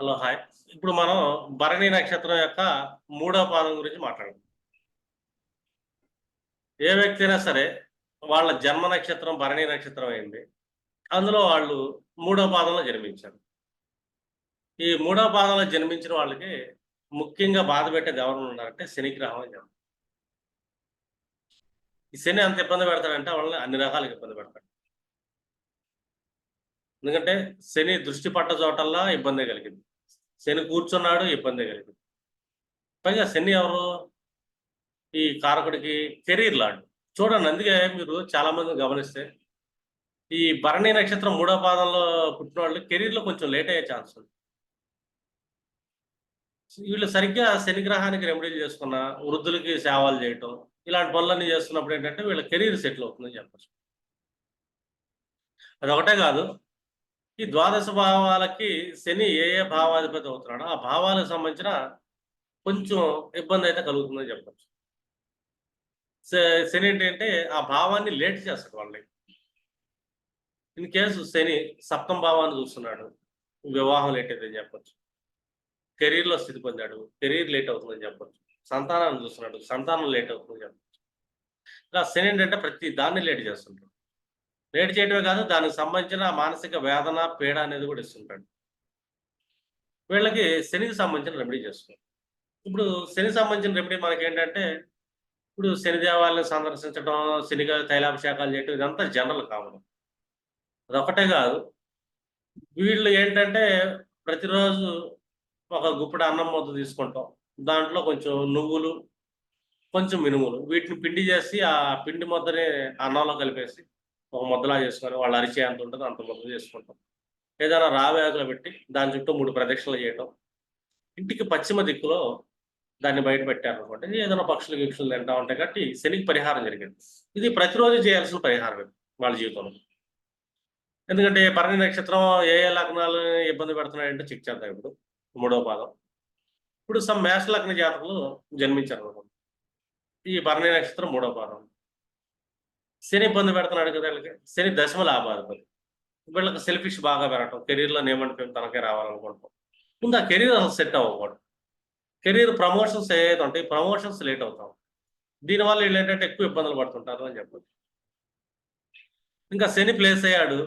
Hello hi. ఇప్పుడు మనం భరణి నక్షత్రం యొక్క మూడో పాదం గురించి మాట్లాడదాం. ఏ వ్యక్తి అయినా సరే వాళ్ళ జన్మ నక్షత్రం భరణి నక్షత్రం అయింది. అందులో వాళ్ళు మూడో పాదంలో జన్మించారు. ఈ మూడో పాదంలో జన్మించిన వాళ్ళకి ముఖ్యంగా బాధ పెట్టేది ఎవరు ఉన్నారంటే శనిగ్రహం అని చెప్పారు. ఈ శని అంత ఇబ్బంది పెడతాడంటే వాళ్ళని అన్ని రకాలుగా ఇబ్బంది పెడతాడు. ఎందుకంటే శని దృష్టి పట్ట చోటల్లా ఇబ్బంది కలిగింది. శని కూర్చున్నాడు ఇబ్బంది కలిగింది. పైగా శని ఎవరు? ఈ కారకుడికి కెరీర్ లాడు చూడండి అందుకే మీరు చాలా మంది గమనిస్తే ఈ భరణి నక్షత్రం మూడో పాదంలో పుట్టిన వాళ్ళు కెరీర్లో కొంచెం లేట్ అయ్యే ఛాన్స్ ఉంది. వీళ్ళు సరిగ్గా శనిగ్రహానికి రెమెడీలు చేసుకున్న వృద్ధులకి సేవలు చేయటం ఇలాంటి పనులన్నీ చేస్తున్నప్పుడు ఏంటంటే వీళ్ళ కెరీర్ సెటిల్ అవుతుందని చెప్పచ్చు. అదొకటే కాదు ఈ ద్వాదశ భావాలకి శని ఏ ఏ భావాధిపతి అవుతున్నాడో ఆ భావాలకు సంబంధించిన కొంచెం ఇబ్బంది అయితే కలుగుతుందని చెప్పచ్చు. శ- శని ఏంటంటే ఆ భావాన్ని లేట్ చేస్తాడు వాళ్ళకి. ఇన్ కేసు శని సప్తం భావాన్ని చూస్తున్నాడు. వివాహం లేట్ అవుతుందని చెప్పచ్చు. కెరీర్లో స్థితి పొందాడు. కెరీర్ లేట్ అవుతుందని చెప్పచ్చు. సంతానాన్ని చూస్తున్నాడు. సంతానం లేట్ అవుతుందని చెప్పచ్చు. ఇలా శని ఏంటంటే ప్రతి దాన్ని లేట్ చేస్తుంటాడు. వేడి చేయడమే కాదు దానికి సంబంధించిన మానసిక వేదన పీడ అనేది కూడా ఇస్తుంటాడు. వీళ్ళకి శనికి సంబంధించిన రెమెడీ చేస్తున్నారు ఇప్పుడు శని సంబంధించిన రెమెడీ మనకి ఏంటంటే ఇప్పుడు శని దేవాలయం సందర్శించడం శనిగా తైలాభిషేకాలు చేయడం ఇదంతా జనరల్ కావడం అదొకటే కాదు వీళ్ళు ఏంటంటే ప్రతిరోజు ఒక గుప్పెడు అన్నం ముద్ద తీసుకుంటాం. దాంట్లో కొంచెం నువ్వులు కొంచెం మినుములు వీటిని పిండి చేసి ఆ పిండి ముద్దని అన్నంలో కలిపేసి ఒక ముద్దలా చేసుకొని వాళ్ళు అరిచే అంత ఉంటుంది అంత ముద్ద చేసుకుంటాం. ఏదైనా రావేకులు పెట్టి దాని చుట్టూ మూడు ప్రదక్షిణలు చేయటం. ఇంటికి పశ్చిమ దిక్కులో దాన్ని బయట పెట్టారు అనుకోండి ఏదైనా పక్షులు గిక్షులు తింటా ఉంటాయి కాబట్టి శనికి పరిహారం జరిగింది. ఇది ప్రతిరోజు చేయాల్సిన పరిహారం ఇది వాళ్ళ జీవితంలో. ఎందుకంటే భరణి నక్షత్రం ఏ ఏ లగ్నాలు ఇబ్బంది పెడుతున్నాయంటే చెక్ చేద్దాం ఇప్పుడు మూడో పాదం. ఇప్పుడు సమ్ మేష లగ్న జాతకులు జన్మించారు అనుకోండి ఈ భరణి నక్షత్రం మూడో పాదం. శని ఇబ్బంది పెడుతున్నాడు కదా వీళ్ళకి. శని దశమ లాభాధిపతి. వీళ్ళకి సెల్ఫిష్ బాగా పెరగటం కెరీర్లో నేమంటే తనకే రావాలనుకుంటాం ముందు ఆ కెరీర్ అసలు సెట్ అవ్వకూడదు. కెరీర్ ప్రమోషన్స్ ఏదైతే ఉంటాయి ప్రమోషన్స్ లేట్ అవుతాం. దీనివల్ల వీళ్ళు ఏంటంటే ఎక్కువ ఇబ్బందులు పడుతుంటారు అని చెప్పచ్చు. ఇంకా శని ప్లేస్ అయ్యాడు.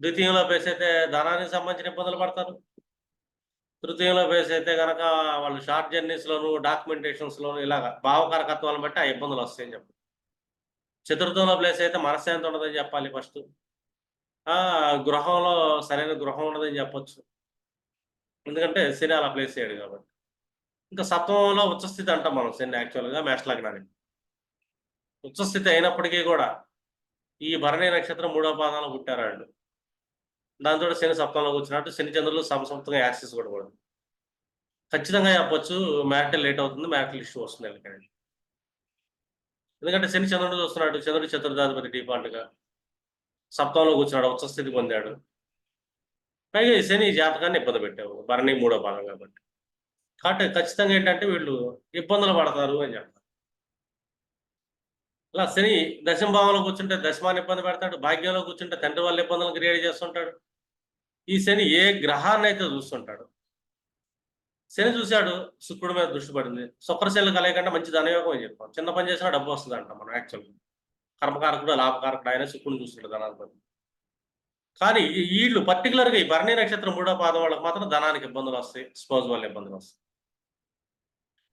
ద్వితీయంలో ప్లేస్ అయితే ధనానికి సంబంధించిన ఇబ్బందులు పడతారు. తృతీయంలో ప్లేస్ అయితే కనుక వాళ్ళు షార్ట్ జర్నీస్లోను డాక్యుమెంటేషన్స్లోను ఇలాగ భావకారకత్వాలను బట్టి ఆ ఇబ్బందులు వస్తాయని చెప్పచ్చు. చతుర్థంలో ప్లేస్ అయితే మనశ్శాంతి ఉండదని చెప్పాలి ఫస్ట్ గృహంలో సరైన గృహం ఉండదని చెప్పొచ్చు. ఎందుకంటే శని అలా ప్లేస్ చేయడు కాబట్టి. ఇంకా సప్తమంలో ఉచ్చస్థితి అంటాం మనం శని యాక్చువల్గా మేష లగ్నానికి. ఉచ్చస్థితి అయినప్పటికీ కూడా ఈ భరణి నక్షత్రం మూడో పాదాలు పుట్టారు వాళ్ళు. దాంతో శని సప్తంలో కూర్చున్నట్టు శని చంద్రులు సమసప్తంగా యాక్సెస్ కూడా కూడా ఖచ్చితంగా చెప్పొచ్చు మ్యారిటల్ లేట్ అవుతుంది మ్యారిటల్ ఇష్యూ వస్తుంది వీళ్ళకి. ఎందుకంటే శని చంద్రుడు చూస్తున్నాడు చంద్రుడు చతుర్థాధిపతి డిఫాల్ట్గా. సప్తంలో కూర్చున్నాడు ఉచ్చస్థితి పొందాడు. పైగా ఈ శని జాతకాన్ని ఇబ్బంది పెట్టావు భరణి మూడో పాదం కాబట్టి. కాబట్టి ఖచ్చితంగా ఏంటంటే వీళ్ళు ఇబ్బందులు పడతారు అని చెప్తారు ఇలా శని దశమ భావంలో కూర్చుంటే దశమాన్ని ఇబ్బంది పెడతాడు భాగ్యంలో కూర్చుంటే తండ్రి వల్ల ఇబ్బందులు క్రియేట్ చేస్తుంటాడు. ఈ శని ఏ గ్రహాన్ని అయితే చూస్తుంటాడు శని చూశాడు శుక్రుడి మీద దృష్టి పడింది. శుక్రశైలు కలయకుండా మంచి ధనయోగం అని చెప్పాం. చిన్న పని చేసినా డబ్బు వస్తుంది అంటాం మనం యాక్చువల్గా కర్మకారకుడు లాభకారకుడు ఆయన శుక్రుని చూస్తున్నాడు ధనాధిపతి. కానీ వీళ్ళు పర్టికులర్గా ఈ భరణి నక్షత్రం మూడో పాదం వాళ్ళకి మాత్రం ధనానికి ఇబ్బందులు వస్తాయి స్పోజ్ వల్ల ఇబ్బందులు వస్తాయి.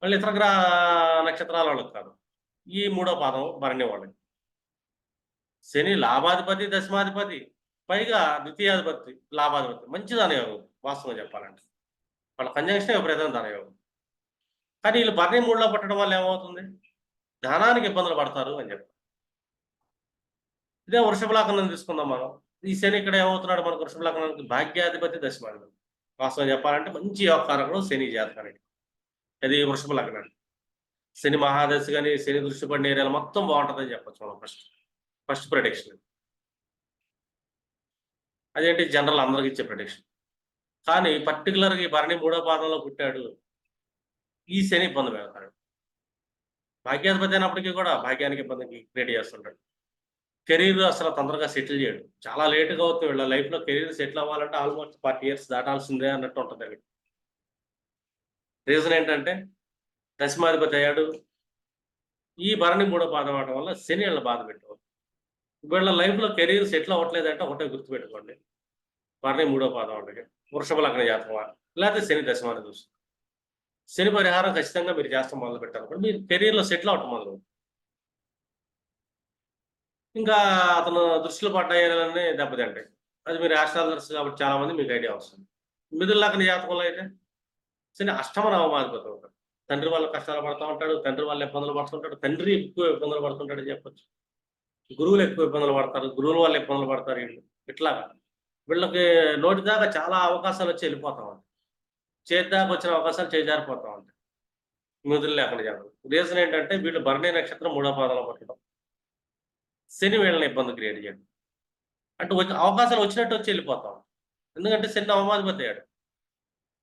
మళ్ళీ ఇతర గ్రహ నక్షత్రాల వాళ్ళకి కాదు. ఈ మూడో పాదం భరణి వాళ్ళకి. శని లాభాధిపతి దశమాధిపతి పైగా ద్వితీయాధిపతి లాభాధిపతి. మంచి ధనయోగం వాస్తవం చెప్పాలంటే. వాళ్ళ కంజంక్షన్ విపరీతం ధనయోగం కానీ వీళ్ళు భరణి మూడులో పట్టడం వల్ల ఏమవుతుంది? ధనానికి ఇబ్బందులు పడతారు అని చెప్పారు. ఇదే వృషభలాకనం తీసుకుందాం మనం. ఈ శని ఇక్కడ ఏమవుతున్నాడు మనకు? వృషభలాకనానికి భాగ్యాధిపతి దశమాధిపతి వాస్తవం చెప్పాలంటే మంచి యోగకారకుడు శని జాతకానికి అది వృషభ లగ్నానికి శని మహాదశ కానీ శని దృష్టి పడిన ఏరియాలు మొత్తం బాగుంటుందని చెప్పచ్చు మనం ఫస్ట్. First production. అదేంటి? జనరల్ అందరికి ఇచ్చే ప్రొడిక్షన్. కానీ పర్టికులర్గా ఈ భరణి మూడో పాదంలో పుట్టాడు. ఈ శని ఇబ్బంది పెడతాడు. భాగ్యాధిపతి అయినప్పటికీ కూడా భాగ్యానికి ఇబ్బందికి క్రియేట్ చేస్తుంటాడు. కెరీర్ అసలు తొందరగా సెటిల్ చేయడు. చాలా లేట్గా అవుతుంది. వీళ్ళ లైఫ్లో కెరీర్ సెటిల్ అవ్వాలంటే ఆల్మోస్ట్ ఫార్టీ ఇయర్స్ దాటాల్సిందే అన్నట్టు ఉంటుంది అది రీజన్ ఏంటంటే దశమాధిపతి అయ్యాడు. ఈ భరణి మూడో పాదం అవడం వల్ల శని వీళ్ళ బాధ పెట్టేవారు వీళ్ళ లైఫ్లో కెరీర్ సెటిల్ అవ్వట్లేదంటే ఒకటే గుర్తుపెట్టుకోండి. భరణి మూడో పాదం అవడం. వృషభ లగ్న జాతకమా లేకపోతే శని దశమాన్ని చూస్తుంది శని పరిహారం ఖచ్చితంగా మీరు చేస్తాం మొదలు పెట్టారు. మీరు కెరీర్లో సెటిల్ అవటం మొదలు ఇంకా అతను దృష్టిలో పడ్డాయని దెబ్బతింటాయి. అది మీరు ఆస్ట్రాలజర్స్ కాబట్టి చాలా మంది మీకు ఐడియా వస్తుంది మిథున లగ్న జాతకంలో అయితే శని అష్టమ నవమాధిపతి ఉంటాడు తండ్రి వాళ్ళ కష్టాలు పడుతూ ఉంటాడు తండ్రి వాళ్ళు ఇబ్బందులు పడుతుంటాడు తండ్రి ఎక్కువ ఇబ్బందులు పడుతుంటాడు అని చెప్పొచ్చు. గురువులు ఎక్కువ ఇబ్బందులు పడతారు గురువుల వాళ్ళు ఇబ్బందులు పడతారు వీళ్ళు. ఇట్లా వీళ్ళకి నోటి దాకా చాలా అవకాశాలు వచ్చి వెళ్ళిపోతా ఉంటాయి. చేతి దాకా వచ్చిన అవకాశాలు చేజారిపోతా ఉంటాయి. మిథులు లేకుండా జరగదు రీజన్ ఏంటంటే వీళ్ళు భరణి నక్షత్రం మూడో పాదంలో పట్టడం శని వీళ్ళని ఇబ్బంది క్రియేట్ చేయడం. అంటే వచ్చి అవకాశాలు వచ్చినట్టు వచ్చి వెళ్ళిపోతాం ఎందుకంటే శని నవమాధిపతి అయ్యాడు.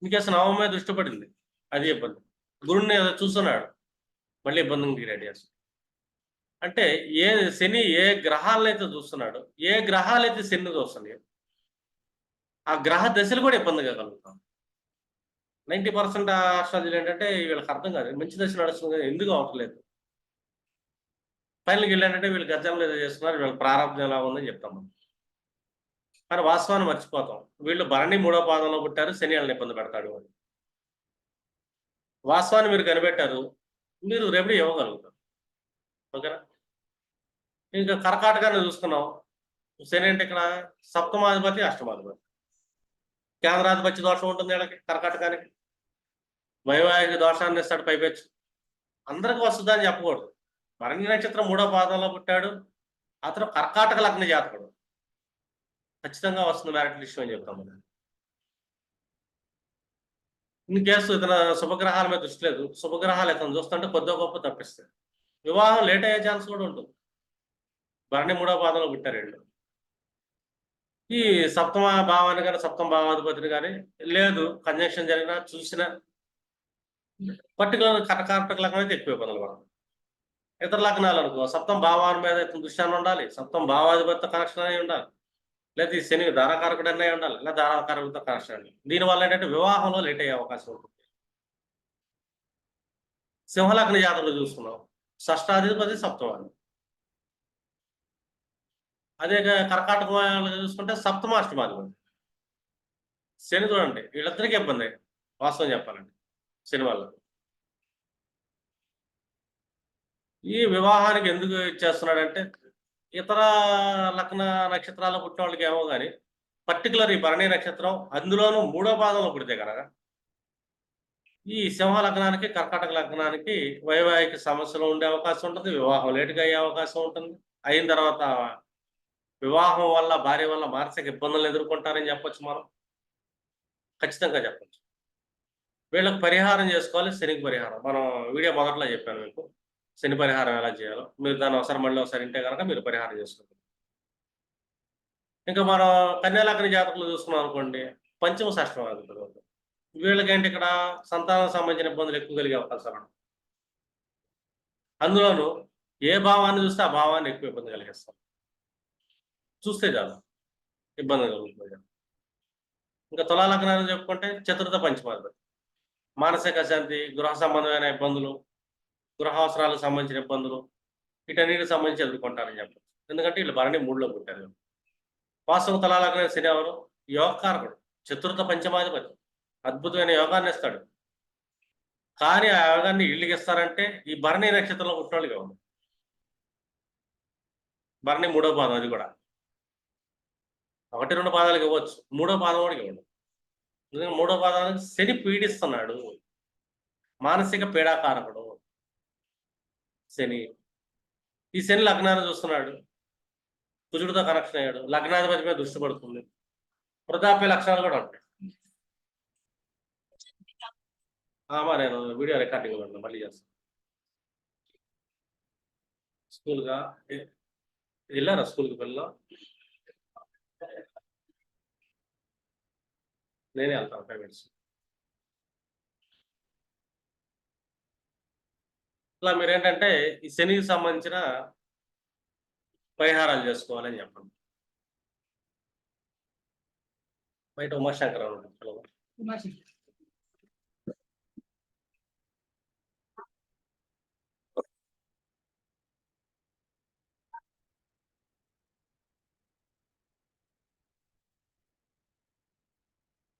మీకు అసలు నవమ మీద దృష్టి పడింది? అది ఇబ్బంది. గురుణ్ణి చూస్తున్నాడు. మళ్ళీ ఇబ్బందిని క్రియేట్ చేస్తాడు. అంటే ఏ శని ఏ గ్రహాలనైతే చూస్తున్నాడు ఏ గ్రహాలైతే శని చూస్తున్నాయో ఆ గ్రహ దశలు కూడా ఇబ్బందిగా కలుగుతాం నైంటీ పర్సెంట్ ఆస్ట్రాలజీలు ఏంటంటే వీళ్ళకి అర్థం కాదు. మంచి దశ నడుస్తుంది కదా ఎందుకు అవట్లేదు ఫైనల్కి వెళ్ళారంటే వీళ్ళు గజంలో ఏదో చేస్తున్నారు వీళ్ళ ప్రారంభం ఎలా ఉందని చెప్తాం మనం. కానీ వాస్తవాన్ని మర్చిపోతాం. వీళ్ళు భరణి మూడో పాదంలో పుట్టారు శని వాళ్ళని ఇబ్బంది పెడతాడు అని. వాస్తవాన్ని మీరు కనిపెట్టారు మీరు రెమెడీ ఇవ్వగలుగుతారు ఓకేనా? ఇంకా కర్కాటకాన్ని చూసుకున్నాం. శని అంటే ఇక్కడ సప్తమాధిపతి అష్టమాధిపతి. కేంద్రాధిపత్య దోషం ఉంటుంది వీళ్ళకి కర్కాటకానికి. వైవాహిక దోషాన్ని ఇస్తాడు పైపెచ్చు. అందరికి వస్తుందని చెప్పకూడదు. భరణి నక్షత్రం మూడో పాదంలో పుట్టాడు. అతను కర్కాటక లగ్న జాతకుడు. ఖచ్చితంగా వస్తుంది మ్యారిట్ విషయం అని చెప్తాం మనం. ఇన్ కేసు ఇతను శుభగ్రహాల మీద దృష్టి లేదు. శుభగ్రహాలు ఇతను చూస్తుంటే కొద్ది గొప్ప తప్పిస్తాయి వివాహం లేట్ అయ్యే ఛాన్స్ కూడా ఉంటుంది. భరణి మూడో పాదంలో పుట్టారు వీళ్ళు. ఈ సప్తమ భావాన్ని కానీ సప్తమ భావాధిపతిని కానీ లేదు. కంజంక్షన్ జరిగినా చూసిన పర్టికులర్ కర్కాటక లగ్నం అయితే ఎక్కువ ఇబ్బందులు పడదు ఇతర లగ్నాలు అనుకో సప్తం భావాన్ని మీద ఇతను దృష్టాన్ని ఉండాలి. సప్తం భావాధిపతితో కనెక్షన్ అయి ఉండాలి. లేదా ఈ శని ధారాకారకుడు అనే ఉండాలి. లేదా ధారాకారకుడితో కనెక్షన్ అండి దీనివల్ల ఏంటంటే వివాహంలో లేట్ అయ్యే అవకాశం ఉంటుంది. సింహలగ్న జాతకులు చూసుకున్నాం. షష్టాధిపతి సప్తమాన్ని అదే కర్కాటక వాళ్ళని చూసుకుంటే సప్తమాష్టమాధిపతి శని చూడండి వీళ్ళందరికీ ఇబ్బంది వాస్తవం చెప్పాలండి శని వల్ల ఈ వివాహానికి ఎందుకు ఇచ్చేస్తున్నాడంటే ఇతర లగ్న నక్షత్రాలు పుట్టిన వాళ్ళకి ఏమో కానీ పర్టికులర్ ఈ భరణి నక్షత్రం అందులోనూ మూడో పాదంలో పుడితే కనుక ఈ సింహ లగ్నానికి కర్కాటక లగ్నానికి వైవాహిక సమస్యలు ఉండే అవకాశం ఉంటుంది వివాహం లేటుగా అయ్యే అవకాశం ఉంటుంది. అయిన తర్వాత వివాహం వల్ల భార్య వల్ల మానసిక ఇబ్బందులు ఎదుర్కొంటారని చెప్పొచ్చు మనం. ఖచ్చితంగా చెప్పచ్చు. వీళ్ళకి పరిహారం చేసుకోవాలి శనికి పరిహారం. మనం వీడియో మొదట్లో చెప్పాను మీకు. శని పరిహారం ఎలా చేయాలో. మీరు దాని అవసరం మళ్ళీ ఒకసారి ఉంటే కనుక మీరు పరిహారం చేసుకోండి. ఇంకా మనం కన్యాలగ్న జాతకులు చూసుకున్నాం అనుకోండి పంచమ షష్టమ వీళ్ళకేంటి ఇక్కడ? సంతానం సంబంధించిన ఇబ్బందులు ఎక్కువ కలిగే అవకాశాలు అందులోనూ ఏ భావాన్ని చూస్తే ఆ భావాన్ని ఎక్కువ ఇబ్బంది కలిగిస్తాం. చూస్తే చాలు. ఇబ్బంది కలుగుతుంది. ఇంకా తులా చెప్పుకుంటే చతుర్థ పంచమాధిపతి మానసిక శాంతి గృహ సంబంధమైన ఇబ్బందులు గృహ అవసరాలకు సంబంధించిన ఇబ్బందులు వీటన్నిటికి సంబంధించి ఎదుర్కొంటారని చెప్పచ్చు. ఎందుకంటే వీళ్ళు భరణి మూడులో పుట్టారు వాస్తవ తులా లగ్నం శని ఎవరు? యోగకారకుడు. చతుర్థ పంచమాధిపతి. అద్భుతమైన యోగాన్ని ఇస్తాడు. కానీ ఆ యోగాన్ని ఇళ్ళకి ఇస్తారంటే ఈ భరణి నక్షత్రంలో పుట్టిన వాళ్ళకి భరణి మూడో పాదం అది కూడా. ఒకటి రెండు పాదాలకు ఇవ్వచ్చు. మూడో పాదం కూడా ఇవ్వండి. ఎందుకంటే మూడో పాదానికి శని పీడిస్తున్నాడు. మానసిక పీడాకారకుడు. శని. ఈ శని లగ్నాన్ని చూస్తున్నాడు. కుజుడితో కనెక్షన్ అయ్యాడు. లగ్నాధిపతి మీద దృష్టి పడుతుంది. వృద్ధాప్య లక్షణాలు కూడా ఉంటాయి. నేను వీడియో రికార్డింగ్ ఉన్నాను మళ్ళీ చేస్తాను స్కూల్గా వెళ్ళారా స్కూల్కి పిల్లలు? నేనే వెళ్తాను ఫైవ్ మినిట్స్ ఇలా మీరు ఏంటంటే ఈ శనికి సంబంధించిన పరిహారాలు చేసుకోవాలని చెప్పండి. బయట ఉమాశంకర్ ఉంటారు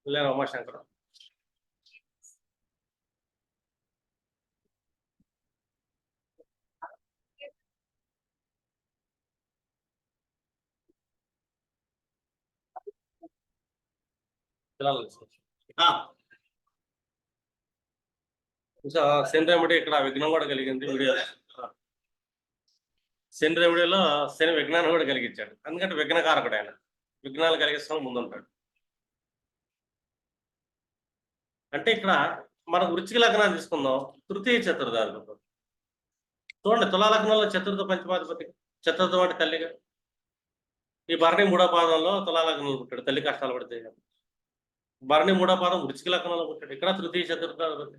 లేదు ఉమాశంకర్ సెన్ రెమెడీ ఇక్కడ విఘ్నం కూడా కలిగింది. వీడియో. సెన్ రెమెడీలో శని విఘ్నాన్ని కూడా కలిగించాడు. ఎందుకంటే విఘ్నకారకుడు ఆయన. విఘ్నాలు కలిగిస్తాం ముందుంటాడు. అంటే ఇక్కడ మనకు వృచ్చిక లగ్నాన్ని తీసుకుందాం. తృతీయ చతుర్థాధిపతి. చూడండి తులాలగ్నంలో చతుర్థ పంచమాధిపతి చతుర్థం అంటే తల్లిగా ఈ భరణి మూడో పాదంలో తులాలగ్నంలో పుట్టాడు తల్లి కష్టాలు పడితే. భరణి మూడో పాదం వృచ్చిక లగ్నంలో పుట్టాడు. ఇక్కడ తృతీయ చతుర్థాధిపతి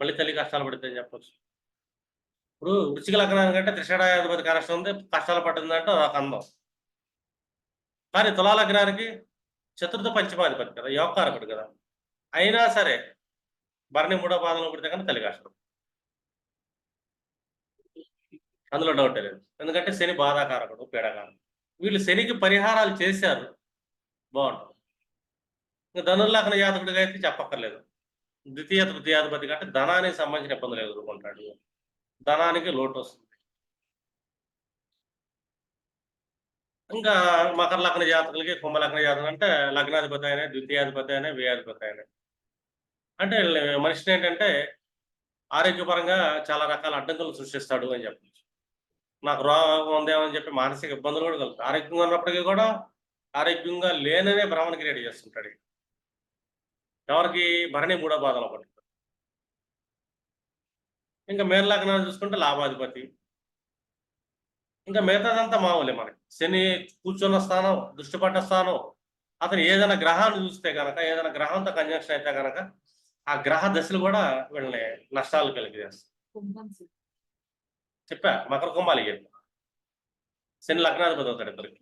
మళ్ళీ తల్లి కష్టాలు పడితే అని ఇప్పుడు వృచ్చిక లగ్నానికి అంటే త్రిషడాధిపతి కనెక్షన్ ఉంది కష్టాలు పట్టిందంటే నాకు అందం. కానీ తులాలగ్నానికి చతుర్థ పంచమాధిపతి కదా యోగకారకుడు కదా. అయినా సరే భరణి మూడో పాదంలో పుడితే కానీ తల్లి కాష్టం. అందులో డౌట్ లేదు. ఎందుకంటే శని బాధాకారకుడు పీడాకారకుడు. వీళ్ళు శనికి పరిహారాలు చేశారు. బాగుంటుంది. ఇంకా ధనుర్లగ్న జాతకుడిగా అయితే చెప్పక్కర్లేదు. ద్వితీయ తృతీయాధిపతి కంటే ధనానికి సంబంధించిన ఇబ్బందులు ఎదుర్కొంటాడు. ధనానికి లోటు వస్తుంది. ఇంకా మకర లగ్న జాతకులకి కుంభ లగ్న జాతకులు అంటే లగ్నాధిపతి అయినా ద్వితీయాధిపతి అయినా వ్యయాధిపతి అయినా. అంటే మనిషిని ఏంటంటే ఆరోగ్యపరంగా చాలా రకాల అడ్డంకులు సృష్టిస్తాడు అని చెప్పచ్చు. నాకు రోగం ఉందేమని చెప్పి మానసిక ఇబ్బందులు కూడా కలుగుతాయి. ఆరోగ్యంగా ఉన్నప్పటికీ కూడా ఆరోగ్యంగా లేననే భ్రమణ క్రియేట్ చేస్తుంటాడు ఎవరికి భరణి మూడో బాధలు పడుతుంది ఇంకా మేర చూసుకుంటే లాభాధిపతి. ఇంకా మిగతాదంతా మామూలే మనకి. శని కూర్చున్న స్థానం దృష్టిపడ్డ స్థానం అతను ఏదైనా గ్రహాన్ని చూస్తే కనుక ఏదైనా గ్రహంతో కంజంక్షన్ అయితే కనుక ఆ గ్రహ దశలు కూడా వీళ్ళని నష్టాలు కలిగజేస్తాయి. చెప్పా మకర కుంభాలు చెప్పా శని లగ్నాధిపతి అవుతాడు ఇద్దరికి.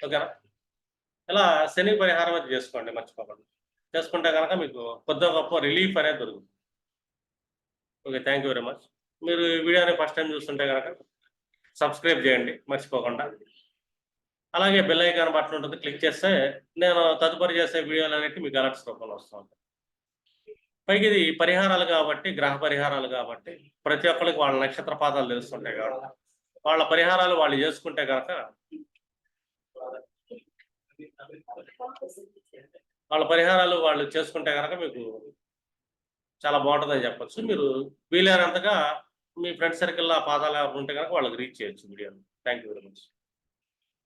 ఓకేనా? ఇలా శని పరిహారం అయితే చేసుకోండి మర్చిపోకండి. చేసుకుంటే కనుక మీకు కొద్ది గొప్ప రిలీఫ్ అనేది దొరుకుతుంది. Okay thank you very much మీరు ఈ వీడియోని ఫస్ట్ టైం చూస్తుంటే కనుక సబ్స్క్రైబ్ చేయండి మర్చిపోకుండా. అలాగే బెల్ ఐకాన్ బటన్ ఉంటుంది క్లిక్ చేస్తే నేను తదుపరి చేసే వీడియోలు అనేవి మీకు అలర్ట్స్ రూపంలో వస్తుంది పైకి ఇది పరిహారాలు కాబట్టి గ్రహ పరిహారాలు కాబట్టి ప్రతి ఒక్కరికి వాళ్ళ నక్షత్ర పాదాలు తెలుస్తుంటాయి కాబట్టి వాళ్ళ పరిహారాలు వాళ్ళు చేసుకుంటే కనుక వాళ్ళ పరిహారాలు వాళ్ళు చేసుకుంటే కనుక మీకు చాలా బాగుంటుందని చెప్పొచ్చు. మీరు వీలైనంతగా మీ ఫ్రెండ్ సర్కిల్లో పాదాలు ఉంటే కనుక వాళ్ళకి రీచ్ చేయొచ్చు వీడియోని. Thank you very much